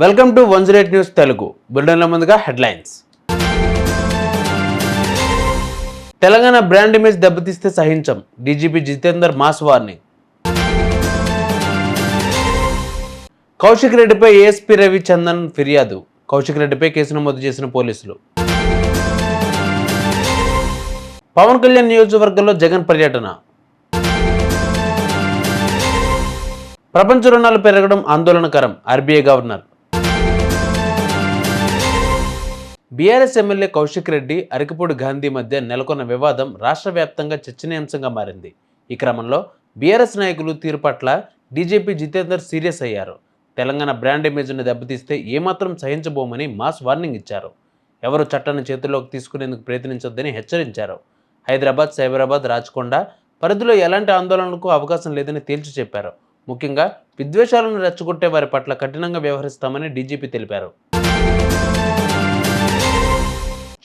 Welcome to one zero eight news Telugu. బులెటిన్ల ముందుగా headlines. Telangana brand image దెబ్బతీస్తే సహించం. DGP Jitender mass warning. Kaushik రెడ్డిపై ASP Ravichandan ఫిర్యాదు. కౌశిక్ రెడ్డిపై case నమోదు చేసిన పోలీసులు. పవన్ కళ్యాణ్ నియోజకవర్గంలో జగన్ పర్యటన. ప్రపంచ రుణాలు పెరగడం ఆందోళనకరం. RBI governor. BRS MLA Kaushik Reddy Arekapudi Gandhi మధ్య నెలకొన్న వివాదం రాష్ట్ర వ్యాప్తంగా చర్చనీయాంశంగా మారింది. ఈ క్రమంలో బీఆర్ఎస్ నాయకులు తీరు పట్ల డీజీపీ జితేందర్ సీరియస్ అయ్యారు. తెలంగాణ బ్రాండ్ ఇమేజ్ను దెబ్బతీస్తే ఏమాత్రం సహించబోమని మాస్ వార్నింగ్ ఇచ్చారు. ఎవరు చట్టాన్ని చేతుల్లోకి తీసుకునేందుకు ప్రయత్నించొద్దని హెచ్చరించారు. హైదరాబాద్ సైబరాబాద్ రాచకొండ పరిధిలో ఎలాంటి ఆందోళనలకు అవకాశం లేదని తేల్చి చెప్పారు. ముఖ్యంగా విద్వేషాలను రెచ్చగొట్టే వారి పట్ల కఠినంగా వ్యవహరిస్తామని డీజీపీ తెలిపారు.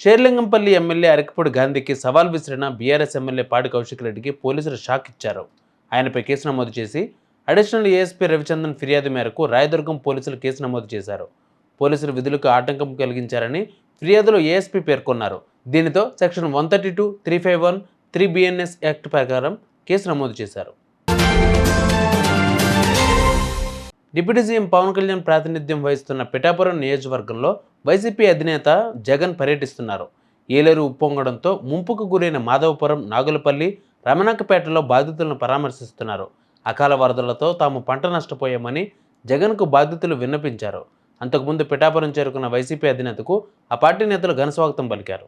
షేర్లింగంపల్లి ఎమ్మెల్యే అరకపూడి గాంధీకి సవాల్ విసిరిన బీఆర్ఎస్ ఎమ్మెల్యే పాడి కౌశిక్ రెడ్డికి పోలీసులు షాక్ ఇచ్చారు. ఆయనపై కేసు నమోదు చేసి అడిషనల్ ఏఎస్పీ రవిచంద్రన్ ఫిర్యాదు మేరకు రాయదుర్గం పోలీసులు కేసు నమోదు చేశారు. పోలీసులు విధులకు ఆటంకం కలిగించారని ఫిర్యాదులో ఏఎస్పీ పేర్కొన్నారు. దీనితో section one thirty two three five one three BNS act ప్రకారం కేసు నమోదు చేశారు. డిప్యూటీ సీఎం పవన్ కళ్యాణ్ ప్రాతినిధ్యం వహిస్తున్న పిఠాపురం నియోజకవర్గంలో వైసీపీ అధినేత జగన్ పర్యటిస్తున్నారు. ఏలేరు ఉప్పొంగడంతో ముంపుకు గురైన మాధవపురం నాగులపల్లి రమణకపేటలో బాధితులను పరామర్శిస్తున్నారు. అకాల వరదలతో తాము పంట నష్టపోయామని జగన్కు బాధితులు విన్నపించారు. అంతకుముందు పిఠాపురం చేరుకున్న వైసీపీ అధినేతకు ఆ పార్టీ నేతలు ఘనస్వాగతం పలికారు.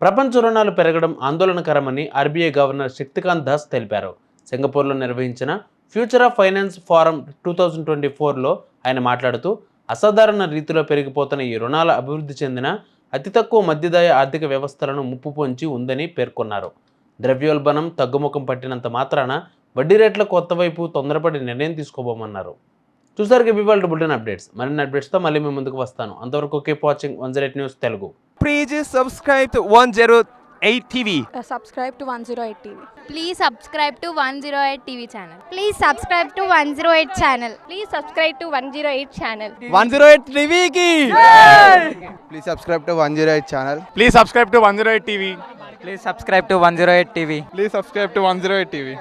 ప్రపంచ రుణాలు పెరగడం ఆందోళనకరమని ఆర్బీఐ గవర్నర్ శక్తికాంత్ దాస్ తెలిపారు. సింగపూర్లో నిర్వహించిన future of finance forum two thousand twenty ఫోర్లో ఆయన మాట్లాడుతూ అసాధారణ రీతిలో పెరిగిపోతున్న ఈ రుణాల అభివృద్ధి చెందిన అతి తక్కువ మధ్యదాయ ఆర్థిక వ్యవస్థలను ముప్పు పొంచి ఉందని పేర్కొన్నారు. ద్రవ్యోల్బణం తగ్గుముఖం పట్టినంత మాత్రాన వడ్డీ రేట్ల కొత్త వైపు తొందరపడి నిర్ణయం తీసుకోబోమన్నారు చూసారు కేబీవాల్డ్ బుల్టన్ అప్డేట్స్ మరిన్ని అప్డేట్స్తో మళ్ళీ మేము ముందుకు వస్తాను అంతవరకు keep watching one zero eight news Telugu please subscribe to one zero eight TV subscribe to one zero eight TV please subscribe to one zero eight TV channel please subscribe to one zero eight channel please subscribe to one zero eight channel one zero eight టీవీకి please subscribe to one zero eight channel please subscribe to one zero TV please subscribe to one zero eight TV please subscribe to one zero eight TV